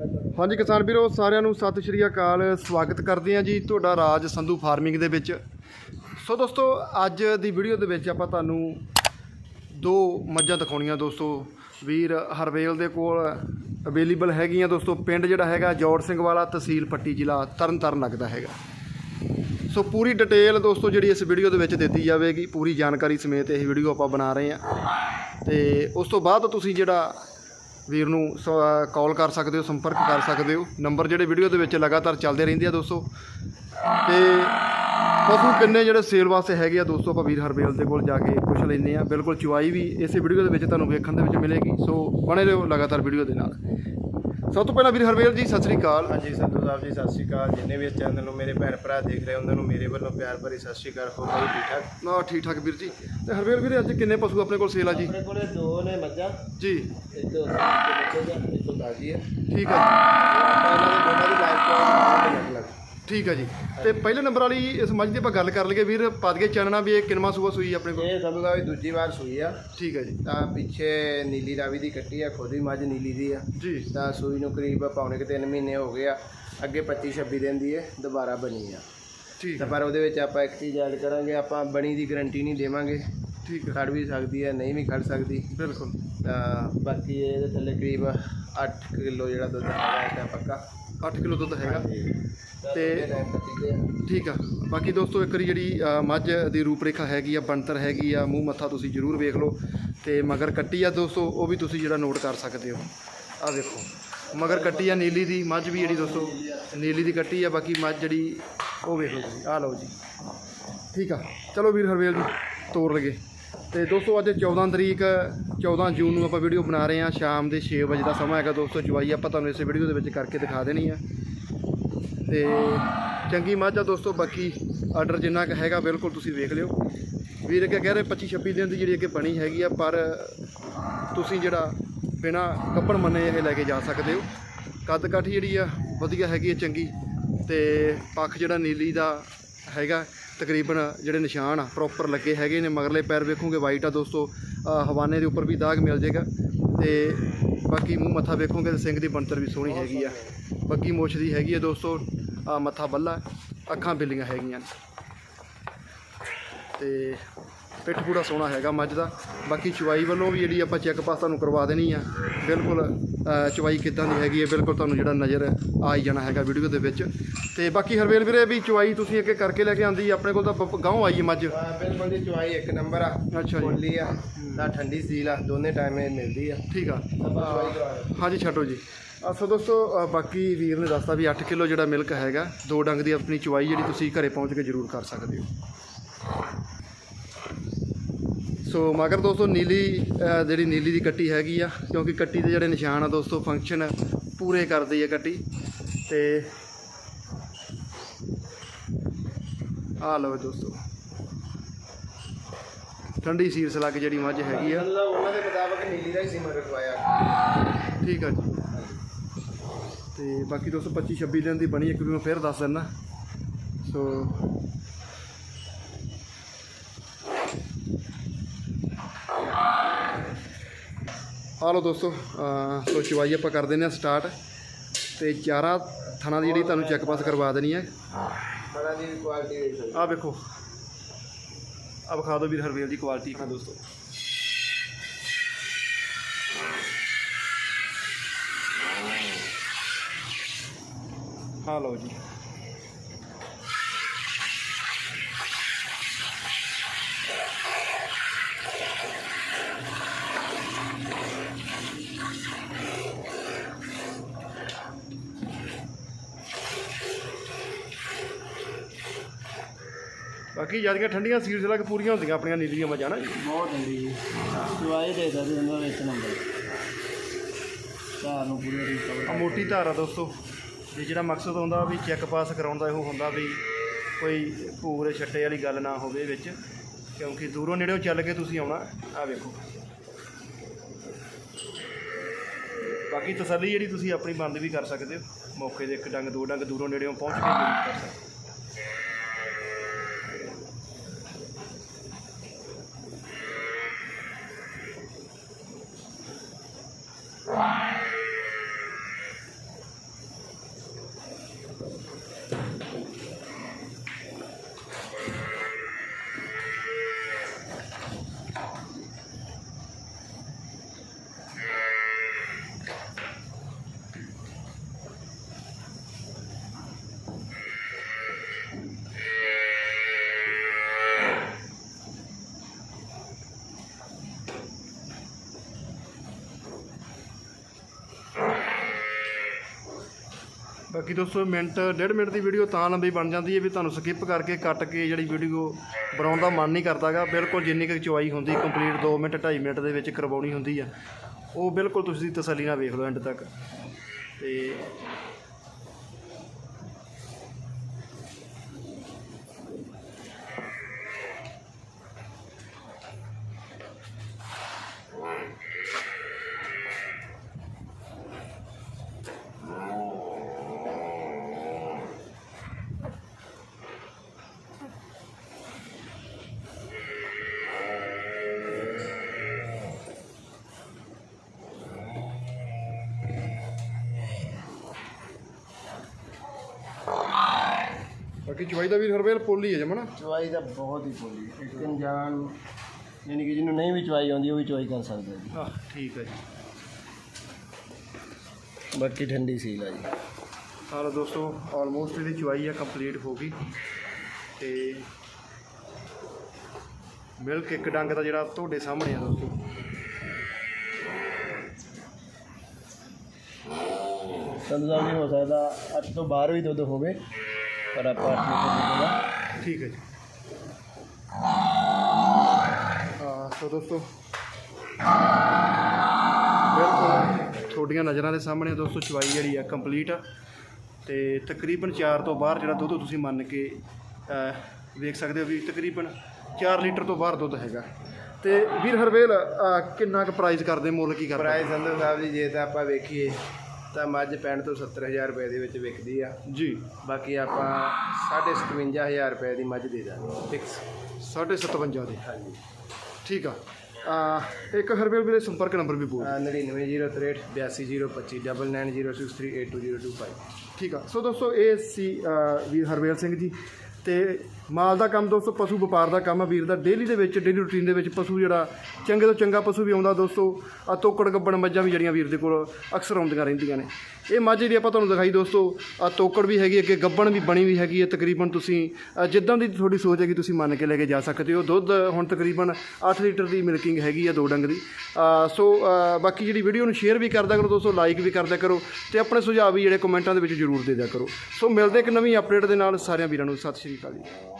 ਹਾਂਜੀ ਕਿਸਾਨ ਵੀਰੋ, ਸਾਰਿਆਂ ਨੂੰ ਸਤਿ ਸ਼੍ਰੀ ਅਕਾਲ। ਸਵਾਗਤ ਕਰਦੇ ਹਾਂ ਜੀ ਤੁਹਾਡਾ ਰਾਜ ਸੰਧੂ ਫਾਰਮਿੰਗ ਦੇ ਵਿੱਚ। ਸੋ ਦੋਸਤੋ, ਅੱਜ ਦੀ ਵੀਡੀਓ ਦੇ ਵਿੱਚ ਆਪਾਂ ਤੁਹਾਨੂੰ ਦੋ ਮੱਝਾਂ ਦਿਖਾਉਣੀਆਂ ਦੋਸਤੋ। ਵੀਰ ਹਰਵੇਲ ਦੇ ਕੋਲ ਅਵੇਲੇਬਲ ਹੈਗੀਆਂ ਦੋਸਤੋ। ਪਿੰਡ ਜਿਹੜਾ ਹੈਗਾ ਜੋੜ ਸਿੰਘ ਵਾਲਾ, ਤਹਿਸੀਲ ਪੱਟੀ ਜ਼ਿਲ੍ਹਾ ਤਰਨਤਾਰਨ ਲੱਗਦਾ ਹੈਗਾ। ਸੋ ਪੂਰੀ ਡਿਟੇਲ ਦੋਸਤੋ ਜਿਹੜੀ ਇਸ ਵੀਡੀਓ ਦੇ ਵਿੱਚ ਦਿੱਤੀ ਜਾਵੇਗੀ। ਪੂਰੀ ਜਾਣਕਾਰੀ ਸਮੇਤ ਇਹ ਵੀਡੀਓ ਆਪਾਂ ਬਣਾ ਰਹੇ ਹਾਂ। ਤੇ ਉਸ ਤੋਂ ਬਾਅਦ ਤੁਸੀਂ ਜਿਹੜਾ ਵੀਰ ਨੂੰ ਕਾਲ ਕਰ ਸਕਦੇ ਹੋ, ਸੰਪਰਕ ਕਰ ਸਕਦੇ ਹੋ। ਨੰਬਰ ਜਿਹੜੇ ਵੀਡੀਓ ਦੇ ਵਿੱਚ ਲਗਾਤਾਰ ਚੱਲਦੇ ਰਹਿੰਦੇ ਆ ਦੋਸਤੋ। ਤੇ ਪਸ਼ੂ ਕਿੰਨੇ ਜਿਹੜੇ ਸੇਲ ਵਾਸਤੇ ਹੈਗੇ ਆ ਦੋਸਤੋ, ਆਪਾਂ ਵੀਰ ਹਰਬੇਲ ਦੇ ਕੋਲ ਜਾ ਕੇ ਪੁੱਛ ਲੈਂਦੇ ਆ ਬਿਲਕੁਲ ਚੁਆਈ ਵੀ ਇਸੇ ਵੀਡੀਓ ਦੇ ਵਿੱਚ ਤੁਹਾਨੂੰ ਵੇਖਣ ਦੇ ਵਿੱਚ ਮਿਲੇਗੀ। ਸੋ ਬਣੇ ਰਹੋ ਲਗਾਤਾਰ ਵੀਡੀਓ ਦੇ ਨਾਲ। ਸਭ ਤੋਂ ਪਹਿਲਾਂ ਵੀਰ ਹਰਬੇਲ ਜੀ ਸਤਿ ਸ੍ਰੀ ਅਕਾਲ। ਹਾਂਜੀ ਸੰਧੂ ਸਾਹਿਬ ਜੀ ਸਤਿ ਸ਼੍ਰੀ ਅਕਾਲ। ਜਿੰਨੇ ਵੀ ਇਸ ਚੈਨਲ ਨੂੰ ਮੇਰੇ ਭੈਣ ਭਰਾ ਦੇਖ ਰਹੇ ਉਹਨਾਂ ਨੂੰ ਮੇਰੇ ਵੱਲੋਂ ਪਿਆਰ ਭਰੀ ਸਤਿ ਸ਼੍ਰੀ ਅਕਾਲ। ਹੋ ਭਾਈ ਠੀਕ ਠਾਕ? ਨਾ ਠੀਕ ਠਾਕ ਵੀਰ ਜੀ। ਤੇ ਹਰਬੇਲ ਵੀਰੇ ਅੱਜ ਕਿੰਨੇ ਪਸ਼ੂ ਆਪਣੇ ਕੋਲ ਸੇਲ ਆ ਜੀ? ਆਪਣੇ ਕੋਲੇ ਦੋ ਨੇ ਮੱਝਾਂ। ਜੀ। ਇੱਕ ਬੱਚੇ ਦਾ ਇੱਕ ਤਾਜੀ ਹੈ ਠੀਕ ਆ ਆਪਾਂ ਇਹਨਾਂ ਦੇ ਦੋਨਾਂ ਦੀ ਲਾਈਫ ਸਟਾਈਲ ਅਲੱਗ ਅਲੱਗ ਜੀ ਠੀਕ ਆ ਜੀ। ਤੇ ਪਹਿਲੇ ਨੰਬਰ ਵਾਲੀ ਇਸ ਮੱਝ ਦੀ ਆਪਾਂ ਗੱਲ ਕਰ ਲਈਏ। ਵੀਰ ਪਾ ਦਈਏ ਚਾਨਣਾ ਵੀ ਇਹ ਕਿੰਨਵਾਂ ਸੂਆ ਸੂਈ ਆਪਣੇ ਕੋਲ? ਇਹ ਸੰਧੂ ਸਾਹਿਬ ਦੂਜੀ ਵਾਰ ਸੂਈ ਆ। ਠੀਕ ਆ ਜੀ। ਤਾਂ ਪਿੱਛੇ ਨੀਲੀ ਰਾਵੀ ਦੀ ਕੱਟੀ ਆ ਖੁਦ ਵੀ ਮੱਝ ਨੀਲੀ ਦੀ ਆ। ਜੀ। ਤਾਂ ਸੂਈ ਨੂੰ ਕਰੀਬ ਪੌਣੇ ਕਿ 3 ਮਹੀਨੇ ਹੋ ਗਏ ਆ। ਅੱਗੇ 25 26 ਦਿਨ ਦੀ ਇਹ ਦੁਬਾਰਾ ਬਣੀ ਆ। ਠੀਕ ਤਾਂ ਆ। ਪਰ ਉਹਦੇ ਵਿੱਚ ਆਪਾਂ ਇੱਕ ਚੀਜ਼ ਐਡ ਕਰਾਂਗੇ ਆਪਾਂ ਬਣੀ ਦੀ ਗਾਰੰਟੀ ਨਹੀਂ ਦੇਵਾਂਗੇ। ਠੀਕ ਆ। ਖੜ ਵੀ ਸਕਦੀ ਹੈ ਨਹੀਂ ਵੀ ਖੜ ਸਕਦੀ। ਬਿਲਕੁਲ। ਤਾਂ ਬਾਕੀ ਇਹਦੇ ਥੱਲੇ ਕਰੀਬ 8 ਕਿਲੋ ਜਿਹੜਾ ਦੁੱਧ ਹੈਗਾ ਇਹਦਾ ਪੱਕਾ। 8 ਕਿਲੋ ਦੁੱਧ ਹੈਗਾ। ਤੇ ਠੀਕ ਆ। ਬਾਕੀ ਦੋਸਤੋ ਇੱਕ ਵਾਰੀ ਜਿਹੜੀ ਮੱਝ ਦੀ ਰੂਪਰੇਖਾ ਹੈਗੀ ਆ ਬਣਤਰ ਹੈਗੀ ਆ ਮੂੰਹ ਮੱਥਾ ਤੁਸੀਂ ਜ਼ਰੂਰ ਵੇਖ ਲਓ। ਤੇ ਮਗਰ ਕੱਟੀ ਆ ਦੋਸਤੋ ਉਹ ਵੀ ਤੁਸੀਂ ਜਿਹੜਾ ਨੋਟ ਕਰ ਸਕਦੇ ਹੋ। ਆ ਵੇਖੋ। ਮਗਰ ਕੱਟੀ ਆ ਨੀਲੀ ਦੀ ਮੱਝ ਵੀ ਜਿਹੜੀ ਦੋਸਤੋ ਨੀਲੀ ਦੀ ਕੱਟੀ ਆ ਬਾਕੀ ਮੱਝ ਜਿਹੜੀ ਉਹ ਵੇਖ ਲਓ ਤੁਸੀਂ। ਆ ਲਓ ਜੀ। ਠੀਕ ਆ। ਚਲੋ ਵੀਰ ਹਰਵੇਲ ਜੀ ਤੋਰ ਲਗੇ ਤੇ ਦੋਸਤੋ, ਅੱਜ 14 ਤਰੀਕ 14 ਜੂਨ ਨੂੰ ਆਪਾਂ ਵੀਡੀਓ ਬਣਾ ਰਹੇ ਹਾਂ। ਸ਼ਾਮ ਦੇ 6 ਵਜੇ ਦਾ ਸਮਾਂ ਹੈਗਾ ਦੋਸਤੋ ਚਵਾਈ ਆਪਾਂ ਤੁਹਾਨੂੰ ਇਸੇ ਵੀਡੀਓ ਦੇ ਵਿੱਚ ਕਰਕੇ ਦਿਖਾ ਦੇਣੀ ਆ। ਤੇ ਚੰਗੀ ਮੱਝ ਆ ਦੋਸਤੋ, ਬਾਕੀ ਆਰਡਰ ਜਿੰਨਾ ਕੁ ਹੈਗਾ ਬਿਲਕੁਲ ਤੁਸੀਂ ਵੇਖ ਲਿਓ। ਵੀਰ ਅੱਗੇ ਕਹਿ ਰਹੇ 25 26 ਦਿਨ ਦੀ ਜਿਹੜੀ ਅੱਗੇ ਬਣੀ ਹੈਗੀ ਆ, ਪਰ ਤੁਸੀਂ ਜਿਹੜਾ ਬਿਨਾ ਕੱਪੜ ਮੰਨੇ ਇਹ ਲੈ ਕੇ ਜਾ ਸਕਦੇ ਹੋ। ਕੱਦ ਕਾਠ ਜਿਹੜੀ ਆ, ਵਧੀਆ ਹੈਗੀ ਆ ਚੰਗੀ। ਤੇ ਪੱਖ ਜਿਹੜਾ ਨੀਲੀ ਦਾ ਹੈਗਾ ਤਕਰੀਬਨ ਜਿਹੜੇ ਨਿਸ਼ਾਨ ਆ ਪ੍ਰੋਪਰ ਲੱਗੇ ਹੈਗੇ ਨੇ ਮਗਰਲੇ ਪੈਰ ਵੇਖੋਗੇ ਵਾਈਟ ਆ ਦੋਸਤੋ ਹਵਾਨੇ ਦੇ ਉੱਪਰ ਵੀ ਦਾਗ ਮਿਲ ਜਾਏਗਾ ਤੇ ਬਾਕੀ ਮੂੰਹ ਮੱਥਾ ਵੇਖੋਗੇ ਤੇ ਸਿੰਘ ਦੀ ਬਣਤਰ ਵੀ ਸੋਹਣੀ ਹੈਗੀ ਆ। ਬੱਗੀ ਮੁੱਛ ਦੀ ਹੈਗੀ ਆ ਦੋਸਤੋ ਆ ਮੱਥਾ ਬੱਲਾ ਅੱਖਾਂ ਬਿੱਲੀਆਂ ਹੈਗੀਆਂ ਤੇ ਪਿੱਠ ਪੂੜਾ ਸੋਹਣਾ ਹੈਗਾ ਮੱਝ ਦਾ। ਬਾਕੀ ਚਵਾਈ ਵੱਲੋਂ ਵੀ ਜਿਹੜੀ ਆਪਾਂ ਚੈੱਕ ਪਾਸ ਤੁਹਾਨੂੰ ਕਰਵਾ ਦੇਣੀ ਆ ਬਿਲਕੁਲ ਚਵਾਈ ਕਿੱਦਾਂ ਦੀ ਹੈਗੀ ਹੈ ਬਿਲਕੁਲ ਤੁਹਾਨੂੰ ਜਿਹੜਾ ਨਜ਼ਰ ਆ ਹੀ ਜਾਣਾ ਹੈਗਾ ਵੀਡੀਓ ਦੇ ਵਿੱਚ। ਤੇ ਬਾਕੀ ਹਰਵੇਲ ਵੀਰੇ ਵੀ ਚਵਾਈ ਤੁਸੀਂ ਅੱਗੇ ਕਰਕੇ ਲੈ ਕੇ ਆਂਦੀ ਆਪਣੇ ਕੋਲ ਤਾਂ ਗਾਉਂ ਆਈ ਹੈ ਮੱਝ। ਬਿਲਕੁਲ ਦੀ ਚੁਆਈ ਇੱਕ ਨੰਬਰ ਆ। ਅੱਛਾ ਜੀ। ਬੋਲੀ ਆ ਤਾਂ ਠੰਡੀ ਸੀਲ ਆ ਦੋਨੇ ਟਾਈਮ ਇਹ ਮਿਲਦੀ ਆ। ਠੀਕ ਆ। ਹਾਂਜੀ ਛੱਡੋ ਜੀ। ਆ ਸੋ ਦੋਸਤੋ ਬਾਕੀ ਵੀਰ ਨੇ ਦੱਸਤਾ ਵੀ 8 ਕਿਲੋ ਜਿਹੜਾ ਮਿਲਕ ਹੈਗਾ ਦੋ ਡੰਗ ਦੀ ਆਪਣੀ ਚਵਾਈ ਜਿਹੜੀ ਤੁਸੀਂ ਘਰੇ ਪਹੁੰਚ ਕੇ ਜ਼ਰੂਰ ਕਰ ਸਕਦੇ ਹੋ। ਸੋ ਮਗਰ ਦੋਸਤੋ ਨੀਲੀ ਜਿਹੜੀ ਨੀਲੀ ਦੀ ਕੱਟੀ ਹੈਗੀ ਆ ਕਿਉਂਕਿ ਕੱਟੀ ਦੇ ਜਿਹੜੇ ਨਿਸ਼ਾਨ ਆ ਦੋਸਤੋ ਫੰਕਸ਼ਨ ਪੂਰੇ ਕਰਦੀ ਹੈ ਕੱਟੀ। ਤੇ ਆ ਲਓ ਦੋਸਤੋ। ਠੰਡੀ ਸੀਰਸ ਲੱਗ ਜਿਹੜੀ ਮੱਝ ਹੈਗੀ ਆ। ਮਤਲਬ ਉਹਨਾਂ ਦੇ ਮੁਤਾਬਕ ਨੀਲੀ ਦਾ ਹੀ ਸਿਮਰ ਰਖਵਾਇਆ। ਠੀਕ ਆ ਜੀ। ਤੇ ਬਾਕੀ 225 26 ਦਿਨ ਦੀ ਬਣੀ ਇੱਕ ਵੀ ਮੈਂ ਫਿਰ ਦੱਸ ਦਿੰਦਾ ਸੋ ਆ ਲਓ ਦੋਸਤੋ ਸੋ ਚਵਾਈ ਆਪਾਂ ਕਰ ਦਿੰਦੇ ਆ ਸਟਾਰਟ ਤੇ ਚਾਰਾ ਥਣਾ ਦੀ ਜਿਹੜੀ ਤੁਹਾਨੂੰ ਚੈੱਕ ਪਾਸ ਕਰਵਾ ਦੇਣੀ ਹੈ। ਬੜਾ ਦੀ ਕੁਆਲਿਟੀ ਦੇਖ ਆ ਵੇਖੋ। ਆ ਵਿਖਾ ਦਿਓ ਵੀਰ ਹਰਵੇਲ ਦੀ ਕੁਆਲਿਟੀ ਹਾਂ ਦੋਸਤੋ। ਹਾਂ ਲਓ ਜੀ। ਬਾਕੀ ਜਿਆਦੀਆਂ ਠੰਡੀਆਂ ਸੀਟਸ ਲੱਗ ਪੂਰੀਆਂ ਹੁੰਦੀਆਂ ਆਪਣੀਆਂ ਨੀਲੀਆਂ ਮੱਝਾਂ ਨਾ। ਜੀ ਬਹੁਤ ਠੰਡੀ ਜੀ। ਚੁਆਈ ਦੇ ਸਕਦੇ ਇਹਨਾਂ ਵਿੱਚ ਨੰਬਰ। ਚਾਰ ਨੂੰ ਪੂਰੇ ਰੀਕਵਰ ਆ ਮੋਟੀ ਧਾਰ ਦੋਸਤੋ ਵੀ ਜਿਹੜਾ ਮਕਸਦ ਹੁੰਦਾ ਵੀ ਚੈੱਕ ਪਾਸ ਕਰਾਉਣ ਦਾ ਇਹੋ ਹੁੰਦਾ ਵੀ ਕੋਈ ਪੂਰੇ ਛੱਟੇ ਵਾਲੀ ਗੱਲ ਨਾ ਹੋਵੇ ਵਿੱਚ ਕਿਉਂਕਿ ਦੂਰੋਂ ਨੇੜੇੋਂ ਚੱਲ ਕੇ ਤੁਸੀਂ ਆਉਣਾ ਆ ਵੇਖੋ। ਬਾਕੀ ਤਸੱਲੀ ਜਿਹੜੀ ਤੁਸੀਂ ਆਪਣੀ ਬੰਦ ਵੀ ਕਰ ਸਕਦੇ ਹੋ ਮੌਕੇ ਦੇ ਇੱਕ ਡੰਗ ਦੋ ਡੰਗ ਦੂਰੋਂ ਨੇੜੇੋਂ ਪਹੁੰਚ ਕੇ ਜ਼ਰੂਰ ਕਰ ਸਕਦੇ ਹੋ। ਬਾਕੀ ਦੋਸਤੋ ਮਿੰਟ, ਡੇਢ ਮਿੰਟ ਦੀ ਵੀਡੀਓ ਤਾਂ ਲੰਬੀ ਬਣ ਜਾਂਦੀ ਹੈ ਵੀ ਤੁਹਾਨੂੰ ਸਕਿਪ ਕਰਕੇ ਕੱਟ ਕੇ ਜਿਹੜੀ ਵੀਡੀਓ ਬਣਾਉਣ ਦਾ ਮਨ ਨਹੀਂ ਕਰਦਾਗਾ। ਬਿਲਕੁਲ ਜਿੰਨੀ ਕੁ ਚੁਆਈ ਹੁੰਦੀ ਕੰਪਲੀਟ 2 ਮਿੰਟ 2.5 ਮਿੰਟ ਦੇ ਵਿੱਚ ਕਰਵਾਉਣੀ ਹੁੰਦੀ ਆ। ਉਹ ਬਿਲਕੁਲ ਤੁਸੀਂ ਤਸੱਲੀ ਨਾਲ ਵੇਖ ਲਓ ਐਂਡ ਤੱਕ। ਤੇ ਬਾਕੀ ਚੁਆਈ ਦਾ ਵੀ ਹਰਵੇਲ ਪੋਲੀ ਹੈ ਜਮਣਾ ਚੁਆਈ ਦਾ ਬਹੁਤ ਹੀ ਬੋਲੀ ਇੱਕ ਅਣਜਾਣ ਯਾਨੀ ਕਿ ਜਿਹਨੂੰ ਨਹੀਂ ਵੀ ਚੁਆਈ ਆਉਂਦੀ ਉਹ ਵੀ ਚੁਆਈ ਕਰ ਸਕਦਾ ਜੀ। ਹਾਂ ਠੀਕ ਹੈ ਜੀ। ਬਾਕੀ ਠੰਡੀ ਸੀਲ ਆ ਜੀ। ਹਾਲ ਦੋਸਤੋ ਆਲਮੋਸਟ ਇਹਦੀ ਚੁਆਈ ਆ ਕੰਪਲੀਟ ਹੋ ਗਈ। ਤੇ ਮਿਲਕ ਇੱਕ ਡੰਗ ਦਾ ਜਿਹੜਾ ਤੁਹਾਡੇ ਸਾਹਮਣੇ ਆ ਦੋਸਤੋ। ਸੰਦ ਦਾ ਵੀ ਹੋ ਸਕਦਾ 8 ਤੋਂ ਬਾਹਰ ਵੀ ਦੁੱਧ ਹੋਵੇ। ਪਰ ਆਪਾਂ 8 ਲੀਟਰ ਦੁੱਧ ਦਾ ਠੀਕ ਹੈ ਜੀ। ਹਾਂ ਸੋ ਦੋਸਤੋ ਬਿਲਕੁਲ ਤੁਹਾਡੀਆਂ ਨਜ਼ਰਾਂ ਦੇ ਸਾਹਮਣੇ ਦੋਸਤੋ ਚਵਾਈ ਜਿਹੜੀ ਆ ਕੰਪਲੀਟ ਆ। ਤੇ ਤਕਰੀਬਨ 4 ਤੋਂ ਬਾਹਰ ਜਿਹੜਾ ਦੁੱਧ ਤੁਸੀਂ ਮੰਨ ਕੇ ਵੇਖ ਸਕਦੇ ਹੋ ਵੀ ਤਕਰੀਬਨ 4 ਲੀਟਰ ਤੋਂ ਬਾਹਰ ਦੁੱਧ ਹੈਗਾ। ਤੇ ਵੀਰ ਹਰਵੇਲ ਕਿੰਨਾ ਕੁ ਪ੍ਰਾਈਸ ਕਰਦੇ ਮੁੱਲ ਕੀ ਕਰਦੇ? ਪ੍ਰਾਈਸ ਸੰਧੂ ਸਾਹਿਬ ਜੀ ਜੇ ਤਾਂ ਆਪਾਂ ਵੇਖੀਏ ਤਾਂ ਮੱਝ 65 ਤੋਂ 70000 ਰੁਪਏ ਦੇ ਵਿੱਚ ਵਿਕਦੀ ਆ। ਜੀ। ਬਾਕੀ ਆਪਾਂ 57000 ਰੁਪਏ ਦੀ ਮੱਝ ਦੇ ਦਾਂਗੇ। ਫਿਕਸ 57 ਦੇ। ਹਾਂਜੀ। ਠੀਕ ਆ। ਅਹ, ਇੱਕ ਹਰਵੇਲ ਵੀਰੇ ਸੰਪਰਕ ਨੰਬਰ ਵੀ ਬੋਲ 9903 82025 9906382025 ਠੀਕ ਆ। ਸੋ ਦੋਸਤੋ ਇਹ ਸੀ ਅ, ਵੀਰ ਹਰਵੇਲ ਸਿੰਘ ਜੀ ਤੇ ਮਾਲ ਦਾ ਕੰਮ ਦੋਸਤੋ, ਪਸ਼ੂ ਵਪਾਰ ਦਾ ਕੰਮ ਆ ਵੀਰ ਦਾ। ਡੇਲੀ ਦੇ ਵਿੱਚ ਡੇਲੀ ਰੂਟੀਨ ਦੇ ਵਿੱਚ ਪਸ਼ੂ ਜਿਹੜਾ, ਚੰਗੇ ਤੋਂ ਚੰਗਾ ਪਸ਼ੂ ਵੀ ਆਉਂਦਾ ਦੋਸਤੋ। ਆ ਤੋਕੜ ਗੱਬਣ ਮੱਝਾਂ ਵੀ ਜਿਹੜੀਆਂ ਵੀਰ ਦੇ ਕੋਲ ਅਕਸਰ ਆਉਂਦੀਆਂ ਰਹਿੰਦੀਆਂ ਨੇ। ਇਹ ਮੱਝ ਜਿਹੜੀ ਆਪਾਂ ਤੁਹਾਨੂੰ ਦਿਖਾਈ ਦੋਸਤੋ, ਆ ਤੋਕੜ ਵੀ ਹੈਗੀ, ਅੱਗੇ ਗੱਬਣ ਵੀ ਬਣੀ ਵੀ ਹੈਗੀ ਹੈ ਤਕਰੀਬਨ ਤੁਸੀਂ। ਜਿੱਦਾਂ ਦੀ ਤੁਹਾਡੀ ਸੋਚ ਹੈਗੀ, ਤੁਸੀਂ ਮੰਨ ਕੇ ਲੈ ਕੇ ਜਾ ਸਕਦੇ ਹੋ। ਦੁੱਧ ਹੁਣ ਤਕਰੀਬਨ 8 ਲੀਟਰ ਦੀ ਮਿਲਕਿੰਗ ਹੈਗੀ ਆ ਦੋ ਡੰਗ ਦੀ। ਸੋ ਬਾਕੀ ਜਿਹੜੀ ਵੀਡੀਓ ਨੂੰ ਸ਼ੇਅਰ ਵੀ ਕਰਦਾ ਕਰੋ ਦੋਸਤੋ ਲਾਈਕ ਵੀ ਕਰਦਾ ਕਰੋ ਤੇ ਆਪਣੇ ਸੁਝਾਅ ਵੀ ਜਿਹੜੇ ਕਮੈਂਟਾਂ ਦੇ ਵਿੱਚ ਜ਼ਰੂਰ ਦੇ ਦਿਆ ਕਰੋ। ਸੋ ਮਿਲਦੇ ਇੱਕ ਨਵੀਂ ਅਪਡੇਟ ਦੇ ਨਾਲ, ਸਾਰਿਆਂ ਵੀਰਾਂ ਨੂੰ ਸਤਿ ਸ਼੍ਰੀ ਅਕਾਲ ਜੀ।